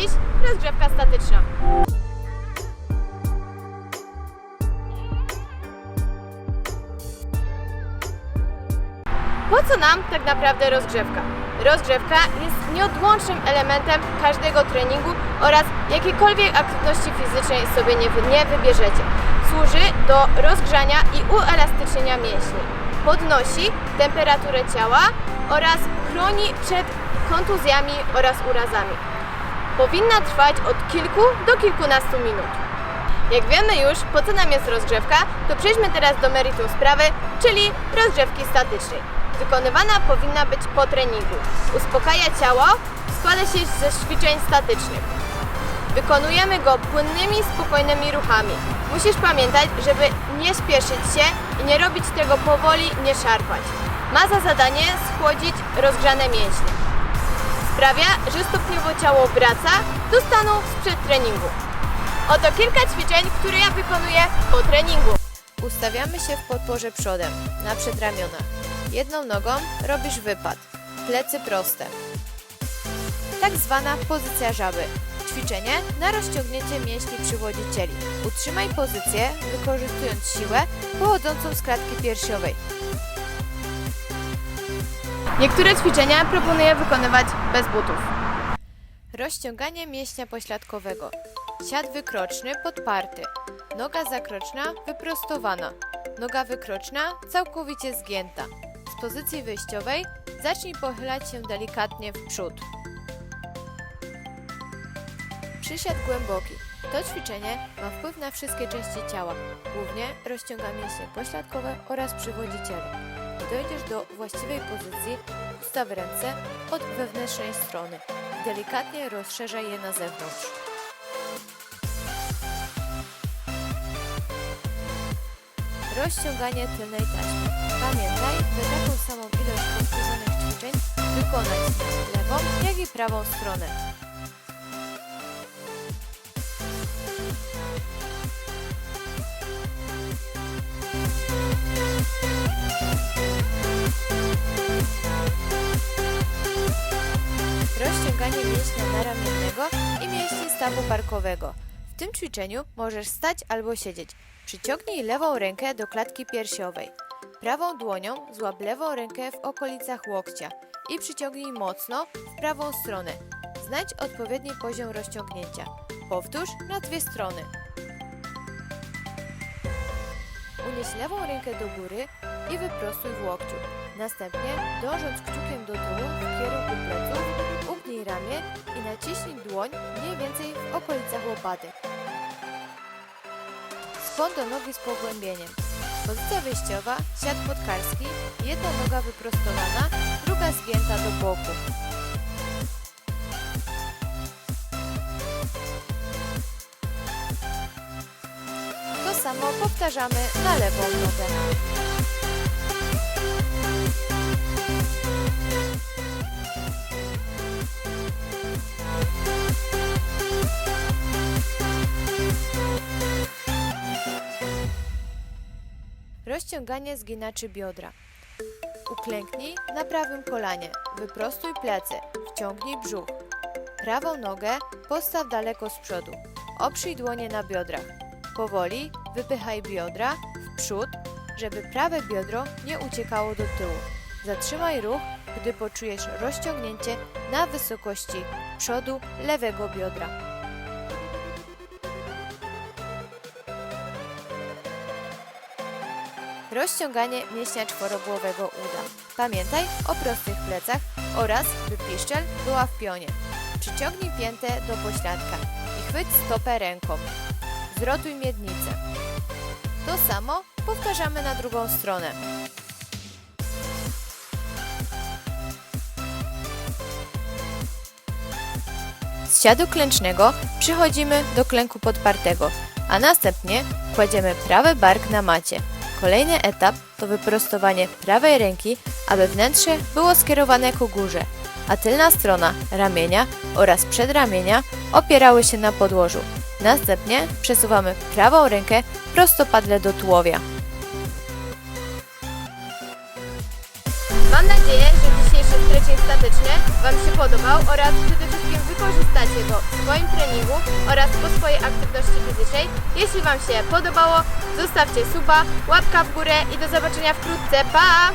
dziś rozgrzewka statyczna. Po co nam tak naprawdę rozgrzewka? Rozgrzewka jest nieodłącznym elementem każdego treningu oraz jakiejkolwiek aktywności fizycznej sobie nie, nie wybierzecie. Służy do rozgrzania i uelastycznienia mięśni. Podnosi temperaturę ciała oraz chroni przed kontuzjami oraz urazami. Powinna trwać od kilku do kilkunastu minut. Jak wiemy już, po co nam jest rozgrzewka, to przejdźmy teraz do meritum sprawy, czyli rozgrzewki statycznej. Wykonywana powinna być po treningu. Uspokaja ciało, składa się ze ćwiczeń statycznych. Wykonujemy go płynnymi, spokojnymi ruchami. Musisz pamiętać, żeby nie spieszyć się i nie robić tego powoli, nie szarpać. Ma za zadanie schłodzić rozgrzane mięśnie. Sprawia, że stopniowo ciało wraca do stanu sprzed treningu. Oto kilka ćwiczeń, które ja wykonuję po treningu. Ustawiamy się w podporze przodem, na przedramionach. Jedną nogą robisz wypad, plecy proste. Tak zwana pozycja żaby. Ćwiczenie na rozciągnięcie mięśni przywodzicieli. Utrzymaj pozycję, wykorzystując siłę pochodzącą z klatki piersiowej. Niektóre ćwiczenia proponuję wykonywać bez butów. Rozciąganie mięśnia pośladkowego. Siad wykroczny podparty. Noga zakroczna wyprostowana. Noga wykroczna całkowicie zgięta. Z pozycji wyjściowej zacznij pochylać się delikatnie w przód. Przysiad głęboki. To ćwiczenie ma wpływ na wszystkie części ciała, głównie rozciąga mięśnie pośladkowe oraz przywodziciele. Dojdziesz do właściwej pozycji, ustaw ręce od wewnętrznej strony delikatnie rozszerzaj je na zewnątrz. Rozciąganie tylnej taśmy. Pamiętaj, by taką samą ilość powtórzonych ćwiczeń wykonać lewą, jak i prawą stronę. Rozciąganie mięśnia naramiennego i mięśni stawu barkowego. W tym ćwiczeniu możesz stać albo siedzieć. Przyciągnij lewą rękę do klatki piersiowej. Prawą dłonią złap lewą rękę w okolicach łokcia i przyciągnij mocno w prawą stronę. Znajdź odpowiedni poziom rozciągnięcia. Powtórz na dwie strony. Unieś lewą rękę do góry i wyprostuj w łokciu. Następnie, dążąc kciukiem do tyłu w kierunku pleców, ugnij ramię i naciśnij dłoń mniej więcej w okolicach łopatek. Skłon do nogi z pogłębieniem. Pozycja wyjściowa, siad podkarski, jedna noga wyprostowana, druga zgięta do boku. To samo powtarzamy na lewą nogę. Rozciąganie zginaczy biodra. Uklęknij na prawym kolanie, wyprostuj plecy, wciągnij brzuch. Prawą nogę postaw daleko z przodu. Oprzyj dłonie na biodrach. Powoli wypychaj biodra w przód, żeby prawe biodro nie uciekało do tyłu. Zatrzymaj ruch, gdy poczujesz rozciągnięcie na wysokości przodu lewego biodra. Rozciąganie mięśnia czworogłowego uda. Pamiętaj o prostych plecach oraz by piszczel była w pionie. Przyciągnij piętę do pośladka i chwyć stopę ręką. Zrotuj miednicę. To samo powtarzamy na drugą stronę. Z siadu klęcznego przechodzimy do klęku podpartego, a następnie kładziemy prawy bark na macie. Kolejny etap to wyprostowanie prawej ręki, aby wnętrze było skierowane ku górze, a tylna strona ramienia oraz przedramienia opierały się na podłożu. Następnie przesuwamy prawą rękę prostopadle do tułowia. Mam nadzieję, stretching ostatecznie Wam się podobał oraz przede wszystkim wykorzystacie go w swoim treningu oraz po swojej aktywności fizycznej. Jeśli Wam się podobało, zostawcie suba, łapka w górę i do zobaczenia wkrótce. Pa!